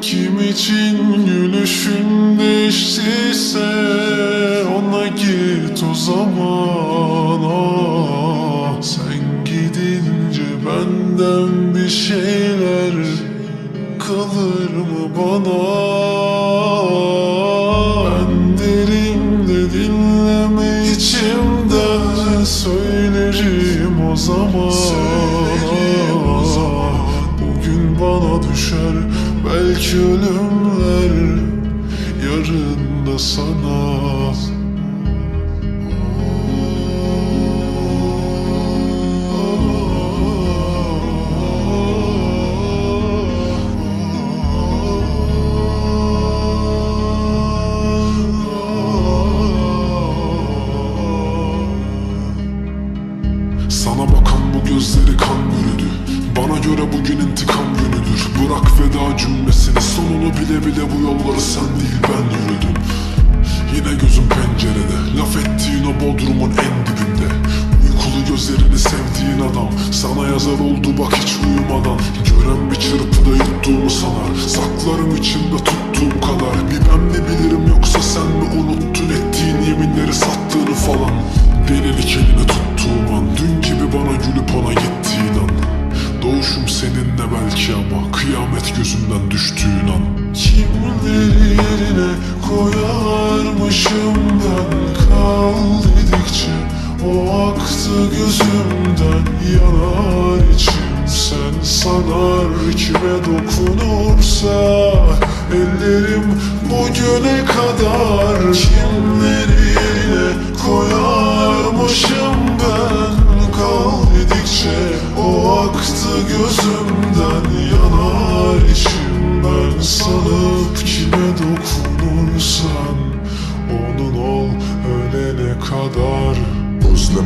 Kim için gülüşün değiştiyse Ona git o zaman ah. Sen gidince benden bir şeyler Kalır mı bana belki ölümler Yarın da Sana Bana göre bugün intikam günüdür. Bırak veda cümlesini. Sonunu bile bile bu yolları sen değil ben yürüdüm. Yine gözüm pencerede. Laf ettiğin o bodrumun en dibinde. Uykulu gözlerini sevdiğin adam. Sana yazar oldu bak hiç uyumadan. Gören bir çırpıda yuttuğumu sanar. Saklarım içimde tuttuğum kadar. Bir ben mi bilirim yoksa sen mi unuttun Ettiğin yeminleri sattığını falan. Delilik eline tuttuğum an. Dün gibi bana gülüp ona gittiğin Doğuşum seninle belki ama Kıyamet gözümden düştüğün an. Kimleri yerine koyarmışım ben. Kal dedikçe o aktı gözümden. Yanar içim. Sen sanar Kime dokunursa ellerim bugüne kadar. Kimleri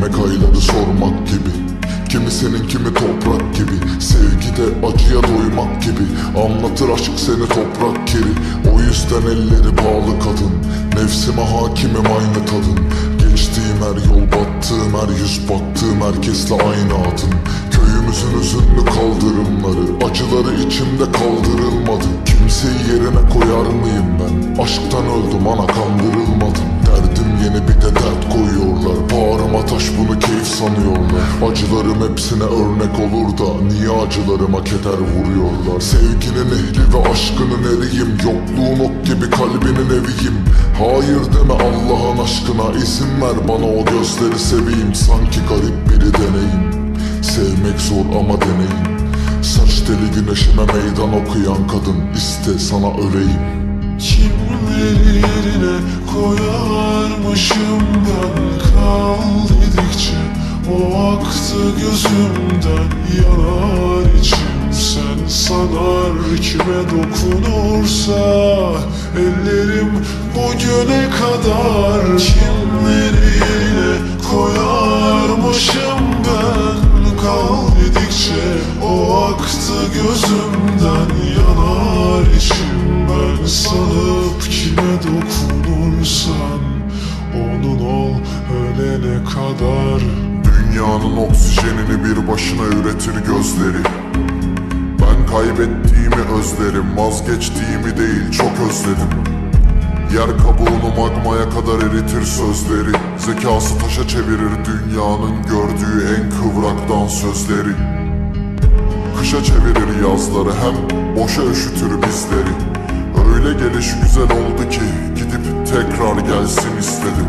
Özlemek ayları sormak gibi. Kimi senin kimi toprak gibi. Sevgide acıya doymak gibi. Anlatır aşk seni toprak kiri. O yüzden elleri bağlı kadın. Nefsime hakimim aynı tadın. Geçtiğim her yol battığım her yüz baktığım herkesle aynı adın. Köyümüzün üzünlü kaldırımları Acıları içimde kaldırılmadı. Kimseyi yerine koyar mıyım ben? Aşktan öldüm ana kandırılmadım. Derdim yeni bir de dert koyuyorlar Bağrıma taş bunu keyif sanıyorlar Acılarım hepsine örnek olur da Niye acılarıma keder vuruyorlar? Sevginin ehli ve aşkının eriyim Yokluğun ok gibi kalbinin eviyim. Hayır deme Allah'ın aşkına izin ver bana o gözleri seveyim. Sanki garip biri deneyim Sevmek zor ama deneyim. Saç deli güneşime meydan okuyan kadın iste sana öleyim Kimleri yerine koyarmışım ben Yanar içim sen sanar Kime dokunursa ellerim bugüne kadar Kimleri yerine koyarmışım ben. Kal dedikçe o aktı gözümden Yanar bir başına üretir gözleri. Ben kaybettiğimi özlerim Vazgeçtiğimi değil çok özledim. Yer kabuğunu magmaya kadar eritir sözleri. Zekası taşa çevirir dünyanın gördüğü en kıvraktan sözleri Kışa çevirir yazları hem boşa üşütür bizleri. Öyle geliş güzel oldu ki gidip tekrar gelsin istedim.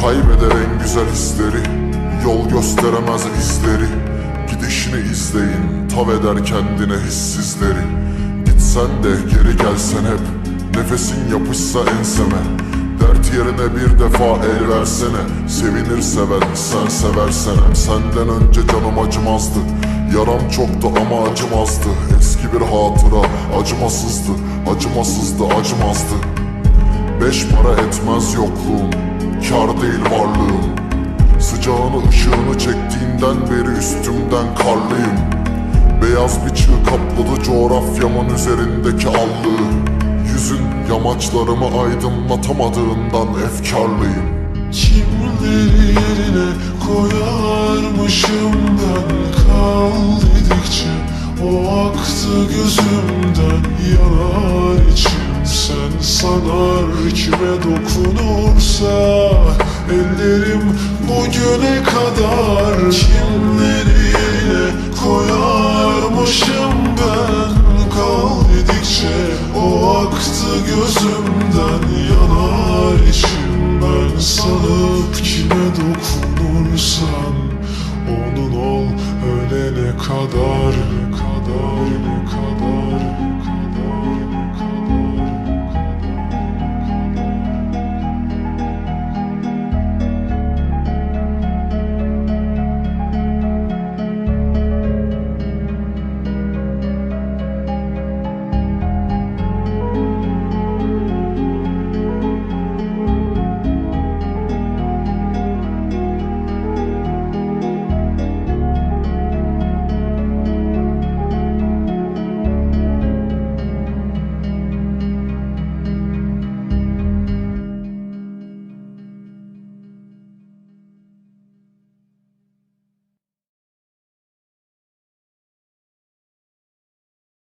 Kaybeder en güzel hisleri Yol gösteremez izleri Gidişini izleyin Tav eder kendine hissizleri. Gitsen de geri gelsen hep Nefesin yapışsa enseme. Dert yerine bir defa el versene Sevinir seven sen seversen. Senden önce canım acımazdı Yaram çoktu ama acımazdı. Eski bir hatıra acımasızdı Acımasızdı acımazdı. Beş para etmez yokluğum Kar değil varlığım Sıcağını ışığını çektiğinden beri üstümden karlıyım. Beyaz bir çığ kapladı coğrafyamın üzerindeki allığı. Yüzün yamaçlarımı aydınlatamadığından efkarlıyım. Kimleri yerine koyarmışım ben. Kal dedikçe O aktı gözümden. Yanar içim. Sen sanar kime dokunursa Ellerim bugüne kadar Kimleriyle koyarmışım ben. Kal dedikçe o aktı gözümden Yanar içim ben. Sanıp kime dokunursan Onun ol ölene kadar kadar kadar.